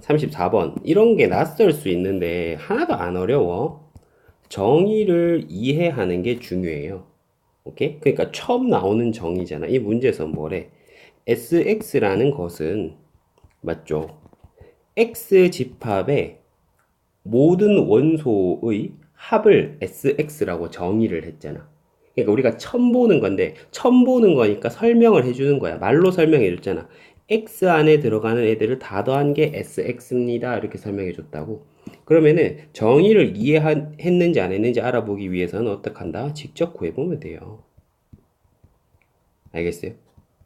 34번. 이런 게 낯설 수 있는데 하나도 안 어려워. 정의를 이해하는 게 중요해요. 오케이? 그러니까 처음 나오는 정의잖아. 이 문제에서 뭐래? SX라는 것은 맞죠? X 집합의 모든 원소의 합을 SX라고 정의를 했잖아. 그러니까 우리가 처음 보는 건데 처음 보는 거니까 설명을 해주는 거야. 말로 설명해 줬잖아. X 안에 들어가는 애들을 다 더한 게 SX입니다. 이렇게 설명해 줬다고. 그러면은 정의를 이해했는지 안 했는지 알아보기 위해서는 어떻게 한다? 직접 구해보면 돼요. 알겠어요?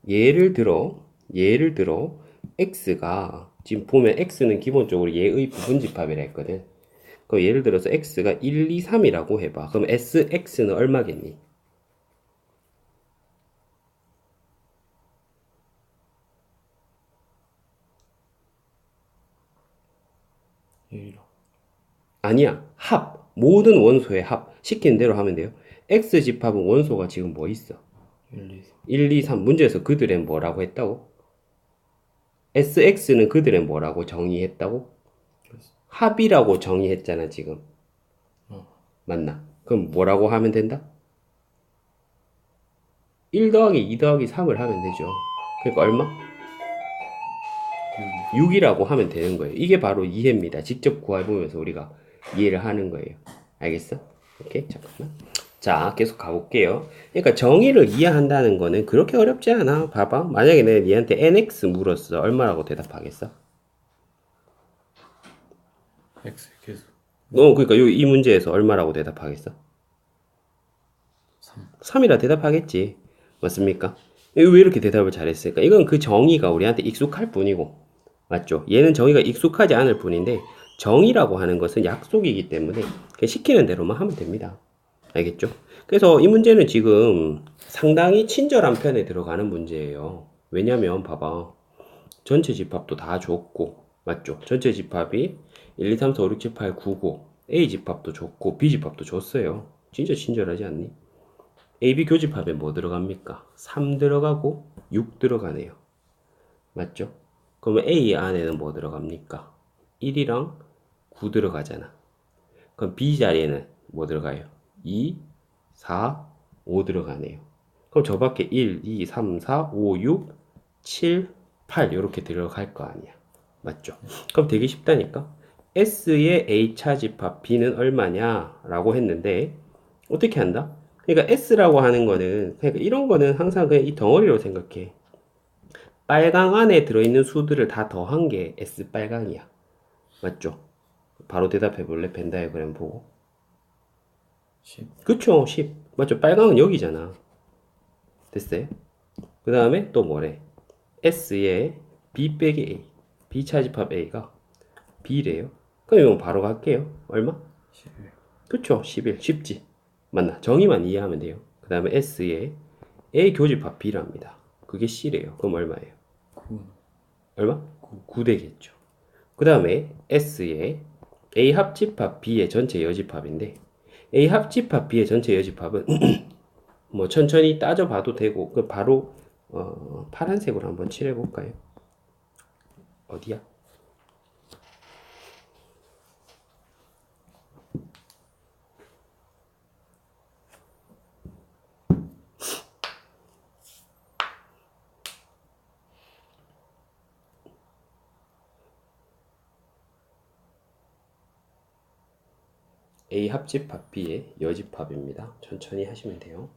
예를 들어, 예를 들어, X가, 지금 보면 X는 기본적으로 얘의 부분집합이라 했거든. 그럼 예를 들어서 X가 1, 2, 3이라고 해봐. 그럼 SX는 얼마겠니? 아니야. 합. 모든 원소의 합. 시키는 대로 하면 돼요. X 집합은 원소가 지금 뭐 있어? 1, 2, 3. 1, 2, 3. 문제에서 그들의 뭐라고 했다고? SX는 그들의 뭐라고 정의했다고? 합이라고 정의했잖아, 지금. 어. 맞나? 그럼 뭐라고 하면 된다? 1 더하기 2 더하기 3을 하면 되죠. 그러니까 얼마? 6이라고 하면 되는 거예요. 이게 바로 이해입니다. 직접 구해보면서 우리가 이해를 하는 거예요. 알겠어? 오케이, 잠깐만. 자, 계속 가볼게요. 그러니까 정의를 이해한다는 거는 그렇게 어렵지 않아. 봐봐. 만약에 내가 얘한테 nx 물었어. 얼마라고 대답하겠어? X 계수 어, 그러니까 요, 이 문제에서 얼마라고 대답하겠어? 3. 3이라 대답하겠지. 맞습니까? 왜 이렇게 대답을 잘했을까? 이건 그 정의가 우리한테 익숙할 뿐이고. 맞죠? 얘는 정의가 익숙하지 않을 뿐인데, 정의라고 하는 것은 약속이기 때문에 시키는 대로만 하면 됩니다. 알겠죠? 그래서 이 문제는 지금 상당히 친절한 편에 들어가는 문제예요. 왜냐면 봐봐. 전체 집합도 다 줬고, 맞죠? 전체 집합이 1, 2, 3, 4, 5, 6, 7, 8, 9, 9. A 집합도 줬고, B 집합도 줬어요. 진짜 친절하지 않니? AB 교집합에 뭐 들어갑니까? 3 들어가고 6 들어가네요. 맞죠? 그러면 A 안에는 뭐 들어갑니까? 1이랑 9 들어가잖아. 그럼 B 자리에는 뭐 들어가요? 2, 4, 5 들어가네요. 그럼 저 밖에 1, 2, 3, 4, 5, 6, 7, 8 이렇게 들어갈 거 아니야. 맞죠? 그럼 되게 쉽다니까? S의 A차 집합 B는 얼마냐? 라고 했는데 어떻게 한다? 그러니까 S라고 하는 거는 그러니까 이런 거는 항상 그냥 이 덩어리로 생각해. 빨강 안에 들어있는 수들을 다 더한 게 S 빨강이야. 맞죠? 바로 대답해 볼래? 벤 다이어그램 보고. 10. 그쵸, 10. 맞죠? 빨강은 여기잖아. 됐어요? 그 다음에 또 뭐래? S의 B 빼기 A. B 차집합 A가 B래요. 그럼 이거 바로 갈게요. 얼마? 11. 그쵸, 11. 쉽지. 맞나? 정의만 이해하면 돼요. 그 다음에 S의 A 교집합 B랍니다. 그게 C래요. 그럼 얼마예요? 9. 얼마? 9 되겠죠. 그 다음에 S의 A 합집합 B의 전체 여집합인데 A 합집합 B의 전체 여집합은 뭐 천천히 따져봐도 되고 그 바로 어, 파란색으로 한번 칠해 볼까요? 어디야? A 합집 합 B의 여집합입니다. 천천히 하시면 돼요.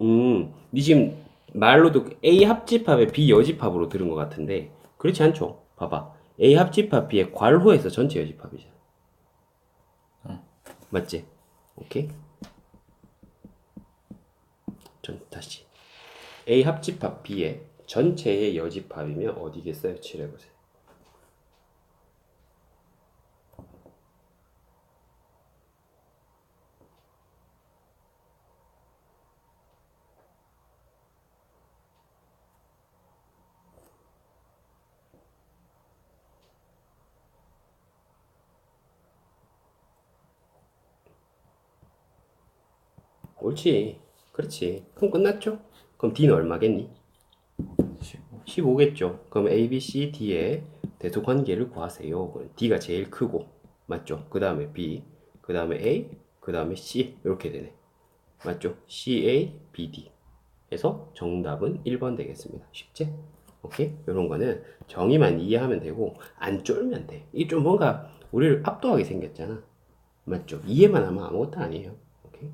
음, 니 지금 말로도 A 합집합에 B 여집합으로 들은 것 같은데 그렇지 않죠? 봐봐. A 합집합 B의 괄호에서 전체 여집합이잖아. 맞지? 오케이? 전 다시 A 합집합 B의 전체의 여집합이면 어디겠어요? 칠해보세요. 옳지. 그렇지. 그럼 끝났죠? 그럼 D는 얼마겠니? 15 15 겠죠. 그럼 A, B, C, D의 대소 관계를 구하세요. D가 제일 크고, 맞죠? 그 다음에 B, 그 다음에 A, 그 다음에 C 이렇게 되네. 맞죠? C, A, B, D. 해서 정답은 1번 되겠습니다. 쉽지? 오케이? 이런 거는 정의만 이해하면 되고 안 쫄면 돼. 이게 좀 뭔가 우리를 압도하게 생겼잖아. 맞죠? 이해만 하면 아무것도 아니에요. 오케이?